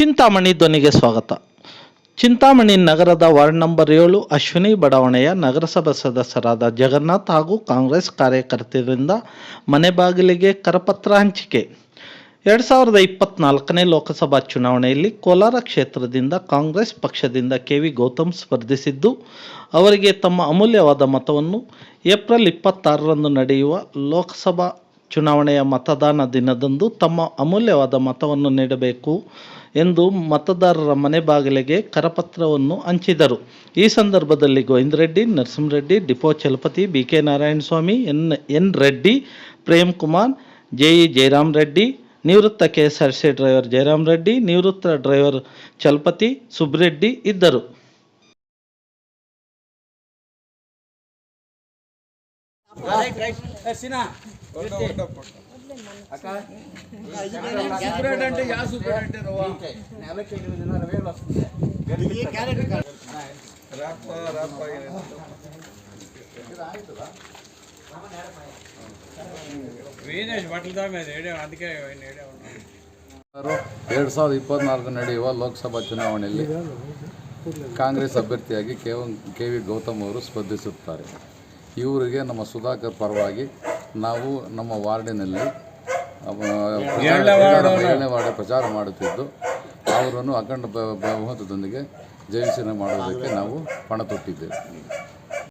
ಚಿಂತಾಮಣಿ ಧ್ವನಿಗೆ ಸ್ವಾಗತ. ಚಿಂತಾಮಣಿ ನಗರದ ವಾರ್ಡ್ ನಂಬರ್ ಏಳು ಅಶ್ವಿನಿ ಬಡಾವಣೆಯ ನಗರಸಭಾ ಸದಸ್ಯರಾದ ಜಗನ್ನಾಥ್ ಹಾಗೂ ಕಾಂಗ್ರೆಸ್ ಕಾರ್ಯಕರ್ತರಿಂದ ಮನೆ ಬಾಗಿಲಿಗೆ ಕರಪತ್ರ ಹಂಚಿಕೆ. ಎರಡು ಸಾವಿರದ ಇಪ್ಪತ್ನಾಲ್ಕನೇ ಲೋಕಸಭಾ ಚುನಾವಣೆಯಲ್ಲಿ ಕೋಲಾರ ಕ್ಷೇತ್ರದಿಂದ ಕಾಂಗ್ರೆಸ್ ಪಕ್ಷದಿಂದ ಕೆ ವಿ ಗೌತಮ್ ಸ್ಪರ್ಧಿಸಿದ್ದು, ಅವರಿಗೆ ತಮ್ಮ ಅಮೂಲ್ಯವಾದ ಮತವನ್ನು ಏಪ್ರಿಲ್ ಇಪ್ಪತ್ತಾರರಂದು ನಡೆಯುವ ಲೋಕಸಭಾ ಚುನಾವಣೆಯ ಮತದಾನ ದಿನದಂದು ತಮ್ಮ ಅಮೂಲ್ಯವಾದ ಮತವನ್ನು ನೀಡಬೇಕು ಎಂದು ಮತದಾರರ ಮನೆ ಬಾಗಿಲಿಗೆ ಕರಪತ್ರವನ್ನು ಹಂಚಿದರು. ಈ ಸಂದರ್ಭದಲ್ಲಿ Govindareddy Narasimhareddy depot Chalapathi B K Narayanaswamy, N N Reddy, Prem Kumar, JE Jayaram Reddy, ನಿವೃತ್ತ K S R C driver Jayaram Reddy, ನಿವೃತ್ತ ಡ್ರೈವರ್ ಚಲಪತಿ ಸುಬ್ರೆಡ್ಡಿ ಇದ್ದರು. ಎರಡು ಸಾವಿರದ ಇಪ್ಪತ್ನಾಲ್ಕು ನಡೆಯುವ ಲೋಕಸಭಾ ಚುನಾವಣೆಯಲ್ಲಿ ಕಾಂಗ್ರೆಸ್ ಅಭ್ಯರ್ಥಿಯಾಗಿ ಕೆ ಕೆ ವಿ ಗೌತಮ್ ಅವರು ಸ್ಪರ್ಧಿಸುತ್ತಾರೆ. ಇವರಿಗೆ ನಮ್ಮ ಸುಧಾಕರ್ ಪರವಾಗಿ ನಾವು ನಮ್ಮ ವಾರ್ಡಿನಲ್ಲಿ ಏಳನೇ ವಾರ್ಡ್ ಪ್ರಚಾರ ಮಾಡುತ್ತಿದ್ದು ಅವರನ್ನು ಅಖಂಡ ಬಹುಮತದೊಂದಿಗೆ ಜಯಶೀಲ ಮಾಡುವುದಕ್ಕೆ ನಾವು ಪಣ ತೊಟ್ಟಿದ್ದೇವೆ.